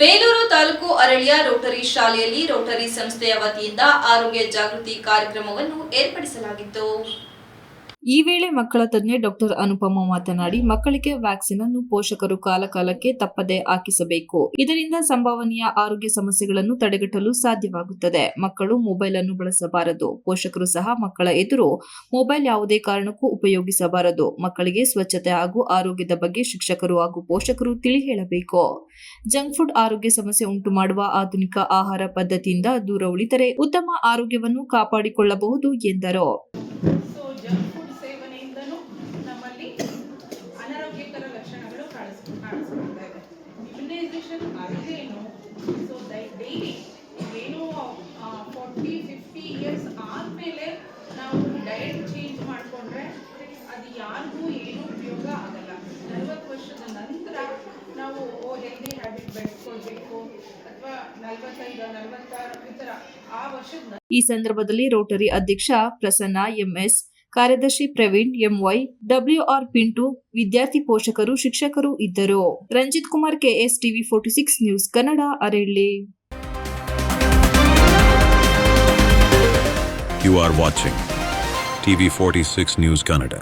ಬೇಲೂರು ತಾಲೂಕು ಅರಳಿಯ ರೋಟರಿ ಶಾಲೆಯಲ್ಲಿ ರೋಟರಿ ಸಂಸ್ಥೆಯ ವತಿಯಿಂದ ಆರೋಗ್ಯ ಜಾಗೃತಿ ಕಾರ್ಯಕ್ರಮವನ್ನು ಏರ್ಪಡಿಸಲಾಗಿತ್ತು. ಈ ವೇಳೆ ಮಕ್ಕಳ ತಜ್ಞೆ ಡಾಕ್ಟರ್ ಅನುಪಮ ಮಾತನಾಡಿ, ಮಕ್ಕಳಿಗೆ ವ್ಯಾಕ್ಸಿನ್ ಅನ್ನು ಪೋಷಕರು ಕಾಲಕಾಲಕ್ಕೆ ತಪ್ಪದೆ ಹಾಕಿಸಬೇಕು. ಇದರಿಂದ ಸಂಭವನೀಯ ಆರೋಗ್ಯ ಸಮಸ್ಯೆಗಳನ್ನು ತಡೆಗಟ್ಟಲು ಸಾಧ್ಯವಾಗುತ್ತದೆ. ಮಕ್ಕಳು ಮೊಬೈಲ್ ಅನ್ನು ಬಳಸಬಾರದು. ಪೋಷಕರು ಸಹ ಮಕ್ಕಳ ಎದುರು ಮೊಬೈಲ್ ಯಾವುದೇ ಕಾರಣಕ್ಕೂ ಉಪಯೋಗಿಸಬಾರದು. ಮಕ್ಕಳಿಗೆ ಸ್ವಚ್ಛತೆ ಹಾಗೂ ಆರೋಗ್ಯದ ಬಗ್ಗೆ ಶಿಕ್ಷಕರು ಹಾಗೂ ಪೋಷಕರು ತಿಳಿ ಹೇಳಬೇಕು ಜಂಕ್ ಫುಡ್ ಆರೋಗ್ಯ ಸಮಸ್ಯೆ ಉಂಟು ಮಾಡುವ ಆಧುನಿಕ ಆಹಾರ ಪದ್ಧತಿಯಿಂದ ದೂರ ಉಳಿದರೆ ಉತ್ತಮ ಆರೋಗ್ಯವನ್ನು ಕಾಪಾಡಿಕೊಳ್ಳಬಹುದು ಎಂದರು ಸೊ ಜಂಕ್ ಫುಡ್ ಸೇವನೆಯಿಂದನೂ ನಮ್ಮಲ್ಲಿ ಅನಾರೋಗ್ಯಕರ ಇದೆ ಇಮ್ಯುನೈಸೇಷನ್ ಅದೇನು ಸೊ ಡೈಲಿ ಏನೋ ಫೋರ್ಟಿ ಫಿಫ್ಟಿ ಇಯರ್ಸ್ ಆದಮೇಲೆ ನಾವು ಡಯಟ್ ಚೇಂಜ್ ಮಾಡಿಕೊಂಡ್ರೆ ಅದು ಯಾರಿಗೂ ಏನೂ ಉಪಯೋಗ ಆಗಲ್ಲ. ನಲವತ್ತು ವರ್ಷದ ನಂತರ ನಾವು, ಓ ಹೆಲ್ದಿ ಹ್ಯಾಬಿಟ್ ಬೆಳೆಸ್ಕೊಳ್ಬೇಕು. ಅಥವಾ ನಲ್ವತ್ತೈದು, ನಲ್ವತ್ತಾರು ಈ ಥರ ಆ ವರ್ಷದ ಈ ಸಂದರ್ಭದಲ್ಲಿ ರೋಟರಿ ಅಧ್ಯಕ್ಷ ಪ್ರಸನ್ನ ಎಂಎಸ್ ಕಾರ್ಯದರ್ಶಿ ಪ್ರವೀಣ್ ಎಂವೈ ಡಬ್ಲ್ಯೂಆರ್ ಪಿಂಟು, ವಿದ್ಯಾರ್ಥಿ ಪೋಷಕರು, ಶಿಕ್ಷಕರು ಇದ್ದರು Ranjith Kumar KS TV forty six news Kannada, Arehalli You are watching TV46 News Canada.